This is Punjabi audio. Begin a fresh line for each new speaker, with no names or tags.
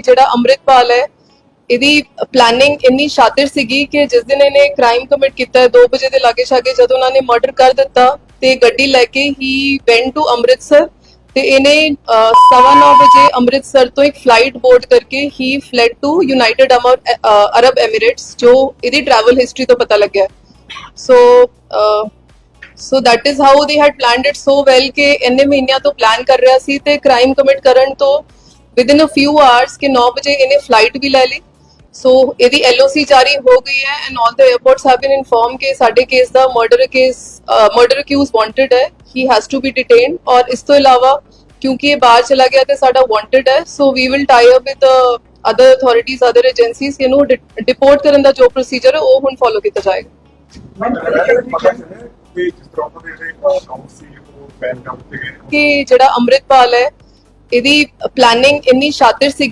ਜਿਹੜਾ ਅੰਮ੍ਰਿਤਪਾਲ ਹੈ ਇਹਦੀ ਪਲੈਨਿੰਗ ਇੰਨੀ ਸ਼ਾਤਿਰ ਸੀਗੀ ਕਿ ਜਿਸ ਦਿਨ ਇਹਨੇ ਕ੍ਰਾਈਮ ਕਮਿਟ ਕੀਤਾ 2 ਵਜੇ ਦੇ ਲਾਗੇ ਛਾਗੇ ਜਦੋਂ ਉਹਨਾਂ ਨੇ ਮਰਡਰ ਕਰ ਦਿੱਤਾ ਤੇ ਗੱਡੀ ਲੈ ਕੇ ਹੀ ਵੈਂਟ ਟੂ ਅੰਮ੍ਰਿਤਸਰ ਤੇ ਇਹਨੇ ਅਹ, ਸਵਾ ਨੌ ਵਜੇ ਅੰਮ੍ਰਿਤਸਰ ਤੋਂ ਇੱਕ ਫਲਾਈਟ ਬੋਰਡ ਕਰਕੇ ਹੀ fled to United Arab Emirates ਜੋ ਇਹਦੀ ਟਰੈਵਲ ਹਿਸਟਰੀ ਤੋਂ ਪਤਾ ਲੱਗਿਆ। So so that is how they had planned it so well ਕਿ ਇੰਨੇ ਮਹੀਨਿਆਂ ਤੋਂ ਪਲਾਨ ਕਰ ਰਿਹਾ ਸੀ ਤੇ ਕ੍ਰਾਈਮ ਕਮਿਟ ਕਰਨ ਤੋਂ ਵਿਦਿਨ ਅ ਫਿਊ ਆਵਰਸ ਕਿ 9 ਵਜੇ ਇਹਨੇ ਫਲਾਈਟ ਵੀ ਲੈ ਲਈ। ਸੋ ਇਹਦੀ ਐਲਓਸੀ ਜਾਰੀ ਹੋ ਗਈ ਹੈ and all the airports have been inform ਕਿ ਸਾਡੇ ਕੇਸ ਦਾ murder case murder accused wanted ਹੈ। He has to be detained ਔਰ ਇਸ ਤੋਂ ਇਲਾਵਾ ਕਿਉਂਕਿ ਇਹ ਬਾਹਰ ਚਲਾ ਗਿਆ ਤੇ ਸਾਡਾ ਵਾਂਟਡ ਹੈ so we will tie up with other authorities other agencies ਇਹਨੂੰ ਡਿਪੋਰਟ ਕਰਨ ਦਾ ਜੋ ਪ੍ਰੋਸੀਜਰ ਹੈ ਉਹ ਹੁਣ ਫੋਲੋ ਕੀਤਾ ਜਾਏਗਾ। ਕਿ ਜਿਹੜਾ ਅੰਮ੍ਰਿਤਪਾਲ ਹੈ ਇਹਦੀ ਪਲੈਨਿੰਗ ਇੰਨੀ ਸ਼ਾਤਿਰ ਸੀ